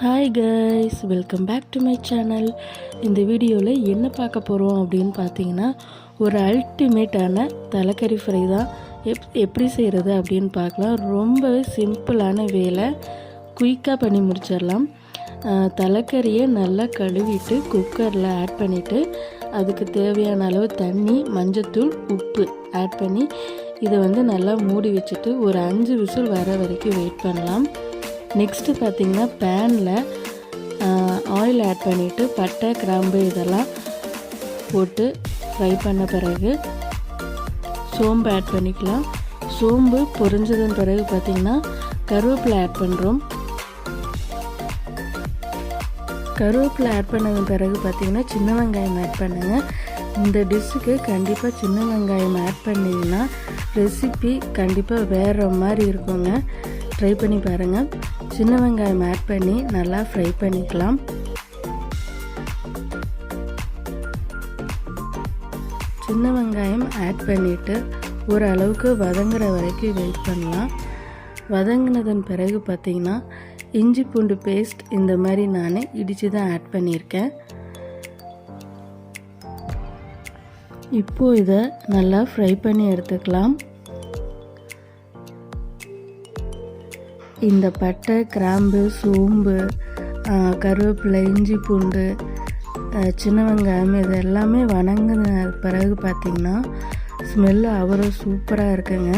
Hi guys welcome back to my channel இந்த வீடியோவில் என்ன பார்க்க போகிறோம் அப்படின்னு பார்த்தீங்கன்னா ஒரு அல்டிமேட்டான தலைக்கறி ஃப்ரை தான். எப் எப்படி செய்கிறது அப்படின்னு பார்க்கலாம். ரொம்பவே சிம்பிளான வேலை. குயிக்காக பண்ணி முடிச்சிடலாம். தலைக்கறியை நல்லா கழுவிட்டு குக்கரில் ஆட் பண்ணிவிட்டு அதுக்கு தேவையான அளவு தண்ணி மஞ்சத்தூள் உப்பு ஆட் பண்ணி இதை வந்து நல்லா மூடி வச்சுட்டு ஒரு அஞ்சு விசில் வர வரைக்கும் வெயிட் பண்ணலாம். நெக்ஸ்ட்டு பார்த்தீங்கன்னா பேனில் ஆயில் ஆட் பண்ணிவிட்டு பட்டை கிராம்பு இதெல்லாம் போட்டு ஃப்ரை பண்ண பிறகு சோம்பு ஆட் பண்ணிக்கலாம். சோம்பு பொரிஞ்சதன் பிறகு பார்த்தீங்கன்னா கருவேப்பிலை ஆட் பண்ணுறோம் கருவேப்பிலை ஆட் பண்ணதன் பிறகு பார்த்திங்கன்னா சின்ன வெங்காயம் ஆட் பண்ணுங்கள் இந்த டிஷ்ஷுக்கு கண்டிப்பாக சின்ன வெங்காயம் ஆட் பண்ணிங்கன்னா ரெசிபி கண்டிப்பாக வேறு மாதிரி இருக்குங்க. ட்ரை பண்ணி பாருங்கள் சின்ன வெங்காயம் ஆட் பண்ணி நல்லா ஃப்ரை பண்ணிக்கலாம். சின்ன வெங்காயம் ஆட் பண்ணிவிட்டு ஓரளவுக்கு வதங்குற வரைக்கும் வெயிட் பண்ணலாம். வதங்கினதன் பிறகு பார்த்திங்கன்னா இஞ்சி பூண்டு பேஸ்ட் இந்த மாதிரி நான் இடித்து தான் ஆட் பண்ணியிருக்கேன். இப்போ இதை நல்லா ஃப்ரை பண்ணி எடுத்துக்கலாம். இந்த பட்டை கிராம்பு சோம்பு கருவேப்பிலை இஞ்சி பூண்டு சின்ன வெங்காயம் இது எல்லாமே வணங்கின பிறகு பார்த்திங்கன்னா ஸ்மெல்லு அவ்வளோ சூப்பராக இருக்குங்க.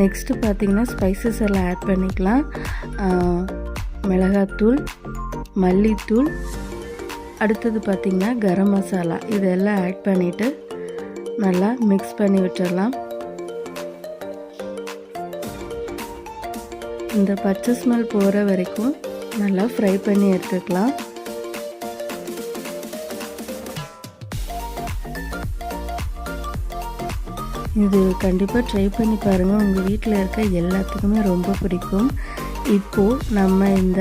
நெக்ஸ்ட்டு பார்த்திங்கன்னா ஸ்பைசஸ் எல்லாம் ஆட் பண்ணிக்கலாம். மிளகாத்தூள் மல்லித்தூள் அடுத்தது பார்த்திங்கன்னா கரம் மசாலா. இதெல்லாம் ஆட் பண்ணிவிட்டு நல்லா மிக்ஸ் பண்ணி விட்டுடலாம். இந்த பச்சை ஸ்மெல் போகிற வரைக்கும் நல்லா ஃப்ரை பண்ணி எடுத்துக்கலாம். இது கண்டிப்பாக ட்ரை பண்ணி பாருங்கள் உங்கள் வீட்டில் இருக்க எல்லாத்துக்குமே ரொம்ப பிடிக்கும். இப்போது நம்ம இந்த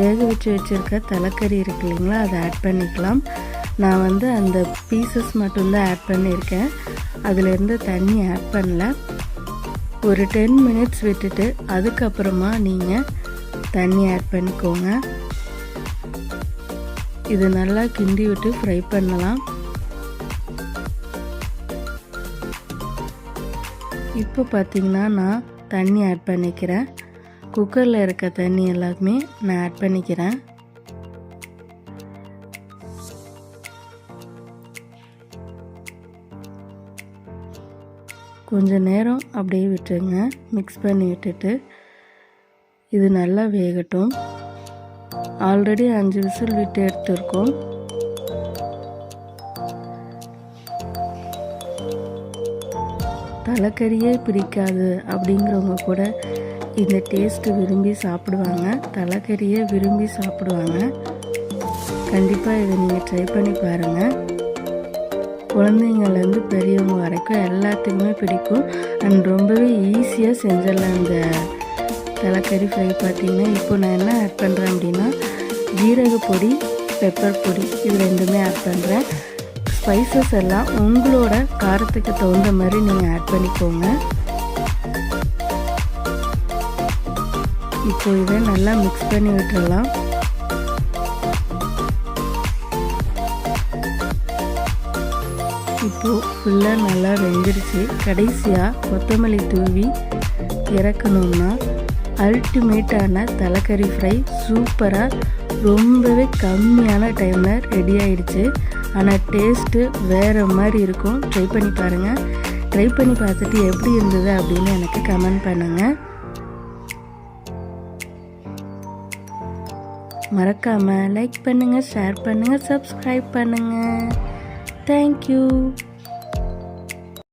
வேக வச்சு வச்சுருக்க தலைக்கறி இருக்கு இல்லைங்களா அதை ஆட் பண்ணிக்கலாம். நான் வந்து அந்த பீசஸ் மட்டும்தான் ஆட் பண்ணியிருக்கேன். அதுலேருந்து தண்ணி ஆட் பண்ணல. ஒரு டென் மினிட்ஸ் விட்டுட்டு அதுக்கப்புறமா நீங்கள் தண்ணி ஆட் பண்ணிக்கோங்க. இது நல்லா கிண்டி விட்டு ஃப்ரை பண்ணலாம். இப்போ பார்த்தீங்கன்னா நான் தண்ணி ஆட் பண்ணிக்கிறேன். குக்கரில் இருக்க தண்ணி எல்லாமே நான் ஆட் பண்ணிக்கிறேன். கொஞ்சம் நேரம் அப்படியே விட்டுருங்க. மிக்ஸ் பண்ணி விட்டுட்டு இது நல்லா வேகட்டும். ஆல்ரெடி அஞ்சு விசில் விட்டு எடுத்துருக்கோம். தலைக்கறியே பிடிக்காது அப்படிங்கிறவங்க கூட இந்த டேஸ்ட்டு விரும்பி சாப்பிடுவாங்க. தலைக்கறியே விரும்பி சாப்பிடுவாங்க. கண்டிப்பாக இதை நீங்கள் ட்ரை பண்ணி பாருங்கள் குழந்தைங்கள்லேருந்து பெரியவங்க வரைக்கும் எல்லாத்துக்குமே பிடிக்கும். அண்ட் ரொம்பவே ஈஸியாக செஞ்சிடலாம் இந்த தலைக்கறி ஃப்ரை பார்த்திங்கன்னா. இப்போ நான் என்ன ஆட் பண்ணுறேன் அப்படின்னா ஜீரக பொடி பெப்பர் பொடி இது ரெண்டுமே ஆட் பண்ணுறேன் ஸ்பைசஸ் எல்லாம் உங்களோட காரத்துக்கு தகுந்த மாதிரி நீங்கள் ஆட் பண்ணிக்கோங்க. இப்போ இதை நல்லா மிக்ஸ் பண்ணி விட்டுடலாம். இப்போது ஃபுல்லாக நல்லா வெந்துருச்சு. கடைசியாக கொத்தமல்லி தூவி இறக்கணும்னா அல்டிமேட்டான தலைக்கறி ஃப்ரை சூப்பராக ரொம்பவே கம்மியான டைமில் ரெடி ஆயிடுச்சு. ஆனால் டேஸ்ட்டு வேறு மாதிரி இருக்கும். ட்ரை பண்ணி பாருங்கள் ட்ரை பண்ணி பார்த்துட்டு எப்படி இருந்தது அப்படின்னு எனக்கு கமெண்ட் பண்ணுங்கள் மறக்காமல் லைக் பண்ணுங்கள் ஷேர் பண்ணுங்கள் சப்ஸ்கிரைப் பண்ணுங்கள் Thank you.